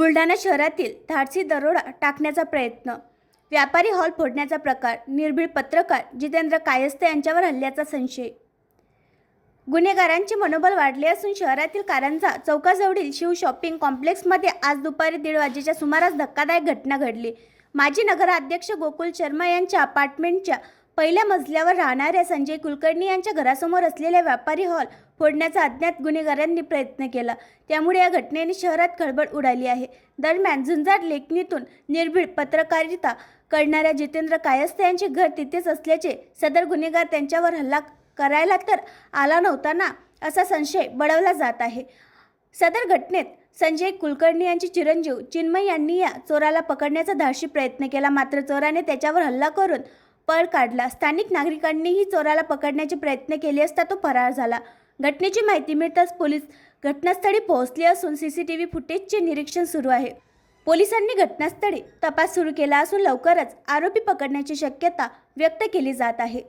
बुलढाणा शहरातील धाडसी दरोडा टाकण्याचा प्रयत्न. व्यापारी हॉल फोडण्याचा प्रकार निर्भीड पत्रकार जितेंद्र कायस्ते यांच्यावर हल्ल्याचा संशय. गुन्हेगारांचे मनोबल वाढले असून शहरातील कारंजा चौकाजवळील शिव शॉपिंग कॉम्प्लेक्समध्ये आज दुपारी दीड वाजेच्या सुमारास धक्कादायक घटना घडली. माजी नगराध्यक्ष गोकुल शर्मा यांच्या अपार्टमेंटच्या पहिल्या मजल्यावर राहणाऱ्या संजय कुलकर्णी यांच्या घरासमोर असलेल्या व्यापारी हॉल फोडण्याचा अज्ञात गुन्हेगारांनी प्रयत्न केला. त्यामुळे या घटनेने शहरात खळबळ उडाली आहे. दरम्यान झुंजाड लेखणीतून निर्भीड पत्रकारिता करणाऱ्या जितेंद्र कायस्थ यांचे घर तिथेच असल्याचे सदर गुन्हेगार त्यांच्यावर हल्ला करायला तर आला नव्हता ना असा संशय बळवला जात आहे. सदर घटनेत संजय कुलकर्णी यांचे चिरंजीव चिन्मय यांनी या चोराला पकडण्याचा धाडशी प्रयत्न केला. मात्र चोराने त्याच्यावर हल्ला करून पळ काढला. स्थानिक नागरिकांनीही चोराला पकडण्याचे प्रयत्न केले असता तो फरार झाला. घटनेची माहिती मिळताच पोलीस घटनास्थळी पोहोचले असून सी सी टी व्ही फुटेजचे निरीक्षण सुरू आहे. पोलिसांनी घटनास्थळी तपास सुरू केला असून लवकरच आरोपी पकडण्याची शक्यता व्यक्त केली जात आहे.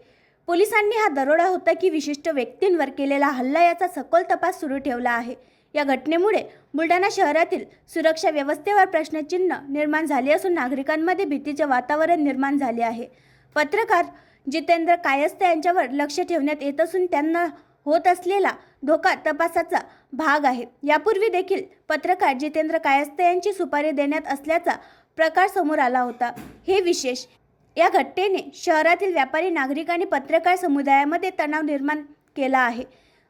पोलिसांनी हा दरोडा होता की विशिष्ट व्यक्तींवर केलेला हल्ला याचा सखोल तपास सुरू ठेवला आहे. या घटनेमुळे बुलढाणा शहरातील सुरक्षा व्यवस्थेवर प्रश्नचिन्ह निर्माण झाले असून नागरिकांमध्ये भीतीचे वातावरण निर्माण झाले आहे. पत्रकार जितेंद्र कायस्थ यांच्यावर लक्ष ठेवण्यात येत असून त्यांना होत असलेला धोका तपासाचा भाग आहे. यापूर्वी देखील पत्रकार जितेंद्र कायस्थ यांची सुपारी देण्यात असल्याचा प्रकार समोर आला होता. हे विशेष या घटनेने शहरातील व्यापारी नागरिक आणि पत्रकार समुदायामध्ये तणाव निर्माण केला आहे.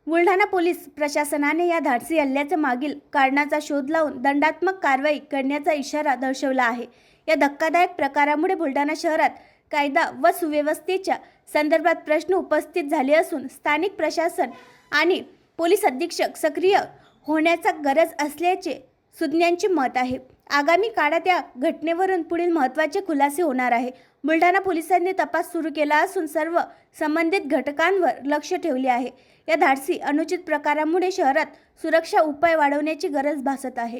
बुलढाणा पोलीस प्रशासनाने या धाडसी हल्ल्याच्या मागील कारणाचा शोध लावून दंडात्मक कारवाई करण्याचा इशारा दर्शवला आहे. या धक्कादायक प्रकारामुळे बुलढाणा शहरात कायदा व सुव्यवस्थेच्या संदर्भात प्रश्न उपस्थित झाले असून स्थानिक प्रशासन आणि पोलीस अधीक्षक सक्रिय होण्याचा गरज असल्याचे सुज्ञांचे मत आहे. आगामी काळात या घटनेवरून पुढील महत्त्वाचे खुलासे होणार आहे. बुलढाणा पोलिसांनी तपास सुरू केला असून सर्व संबंधित घटकांवर लक्ष ठेवले आहे. या धाडसी अनुचित प्रकारामुळे शहरात सुरक्षा उपाय वाढवण्याची गरज भासत आहे.